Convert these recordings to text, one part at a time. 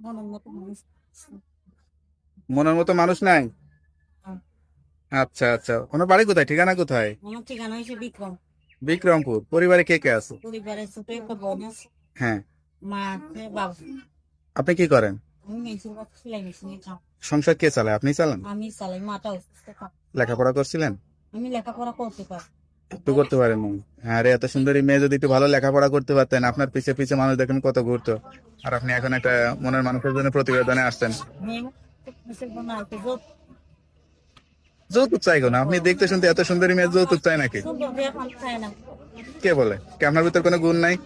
মনের মতো মানুষ। নাই? আচ্ছা আচ্ছা। ওনার বাড়ি কোথায়? ঠিকানা কোথায়? ঠিকানা বিক্রম। বিক্রমপুর। পরিবারে কে কে আছে? পরিবারের ছোট একটা বোন আছে। হ্যাঁ। মা আছে বাবা। আপনি কি করেন? সংসার কে চালায়? আপনি চালান? আমি চালাই মাটা লেখাপড়া করছিলেন? আমি লেখাপড়া করতে পারি। একটু করতে পারেন। না। হ্যাঁ এত সুন্দরী মেয়ে যদি একটু ভালো লেখাপড়া করতে পারতেন আপনার পিছে পিছে মানুষ দেখেন কত ঘুরতো আর আপনি এখন একটা মনের মানুষের জন্য প্রতিবেদনে আসছেন? যৌতুক- চাইগো না আপনি দেখতে শুনতে এত সুন্দরী মেয়ে যৌতুক চাই নাকি? কে বলে? কি আপনার ভিতর কোনো গুণ নাই?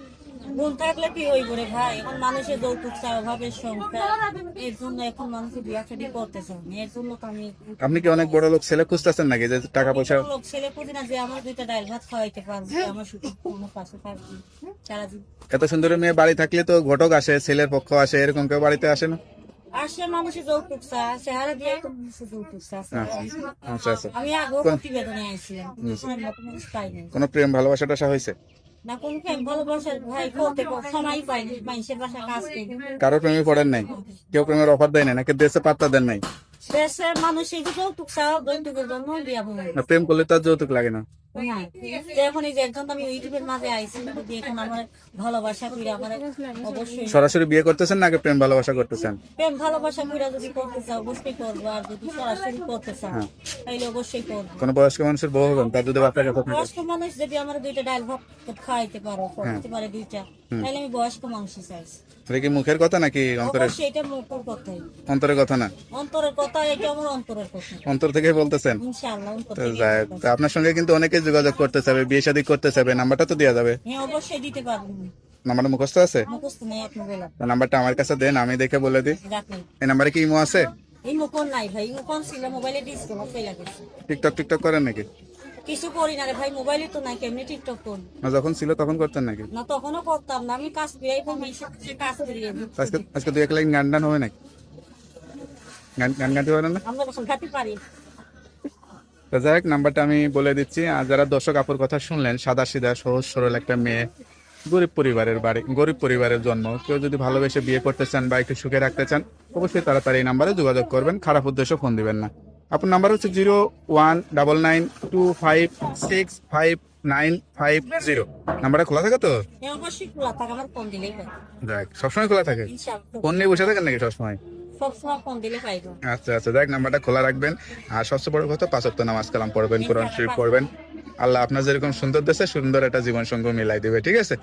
থাকলে কি হইব রে ভাই? এখন মানুষের যৌতুক চায় অভাবে সংসার। এর জন্য এখন মানুষের বিয়া শাদী করতেছে। এর জন্য তো আমি আপনি কি অনেক বড় লোক ছেলে খুঁজতেছেন নাকি? যে টাকা পয়সা লোক ছেলে খুঁজি না যে আমার দুইটা ডাল ভাত খাওয়াইতে পারবে আমার কোনো পাশে থাকবে। এত সুন্দর মেয়ে বাড়ি থাকলে তো ঘটক আসে ছেলের পক্ষ আসে এরকম কেউ বাড়িতে আসে না? আসে মানুষের যৌতুক চায় চেহারা দিয়ে তো মানুষের যৌতুক চায় আচ্ছা আচ্ছা আমি আগেও প্রতিবেদনে মানুষ কোনো প্রেম ভালোবাসা টাসা হয়েছে? না কোন প্রেম ভালোবাসার ভাই করতে সময় পাই মানুষের বাসা কাজ করি। কারও প্রেমে পড়েন নাই? কেউ প্রেমের অফার দেয় না নাকি দেশে পাত্তা দেন নাই? যৌতুক যৌতুকের জন্য প্রেম করলে তার যৌতুক লাগে না। নাই যে এখন এই যে একজন আমি ইউটিউবের মাঝে আইছি যদি এখন আমার ভালোবাসা কইরা আমার অবশ্যই সরাসরি বিয়ে করতেছেন না প্রেম ভালোবাসা করতেছেন? প্রেম ভালোবাসা কইরা যদি করতে চাও অবশ্যই করব আর যদি সরাসরি করতে চাও তাইলে অবশ্যই করব। কোনো বয়স্ক মানুষের বউ হবেন তার যদি বয়স্ক মানুষ যদি আমার দুইটা ডাল ভাত খাইতে পারো করতে পারে দুইটা তাহলে আমি বয়স্ক মানুষই চাইছি। এটা কি মুখের কথা নাকি অন্তরের? এটা মুখের কথাই। অন্তরের কথা না? অন্তরের কথা এটা আমার অন্তরের কথা। অন্তর থেকে বলতেছেন? ইনশাআল্লাহ আপনার সঙ্গে কিন্তু অনেকে যোগাযোগ করতে চাবে বিয়ে শাদী করতে চাবে নাম্বারটা তো দেওয়া যাবে। হ্যাঁ অবশ্যই দিতে পারব। নাম্বারটা মুখস্থ আছে? মুখস্থ নেই নাম্বারটা আমার কাছে দেন আমি দেখে বলে দিই। এই নাম্বারে কি ইমো আছে? নাই ভাই ছিল? মোবাইলে ফেলে গেছে। টিকটক টিকটক করেন নাকি? কিছু করি না রে ভাই মোবাইলে তো নাই কেমনি টিকটক করি না যখন ছিল তখন করতেন নাকি? না তখনও করতাম না আমি কাজ কাজ দিই। আজকে আজকে দু এক লাইন গান টান হবে নাকি? গান গান গাইতে পারেন না? আমরা খাতে পারি। তো যাই হোক নাম্বারটা আমি বলে দিচ্ছি। আর যারা দর্শক আপুর কথা শুনলেন সাদা সিধা সহজ সরল একটা মেয়ে গরিব পরিবারের বাড়ি গরিব পরিবারের জন্ম কেউ যদি ভালোবেসে বিয়ে করতে চান বা একটু সুখে রাখতে চান অবশ্যই তাড়াতাড়ি এই নাম্বারে যোগাযোগ করবেন খারাপ উদ্দেশ্য ফোন দিবেন না। আপনার নাম্বার হচ্ছে zero one double nine two five six five nine five zero. নাম্বারটা খোলা থাকে তো? এ অবশ্যই খোলা থাকে আমার ফোন দিলেই হয়। দেখ সবসময় খোলা থাকে। ফোন নিয়ে বসে থাকেন নাকি সবসময়? সবসময় ফোন দিলে পাইবো আচ্ছা আচ্ছা দেখ নাম্বারটা খোলা রাখবেন। আর সবচেয়ে বড় কথা পাঁচ ওয়াক্ত নামাজ কালাম পড়বেন কোরআন শরীফ পড়বেন। আল্লাহ আপনার যেরকম সুন্দর দেশে সুন্দর একটা জীবন সঙ্গ মিলাই দিবে ঠিক আছে?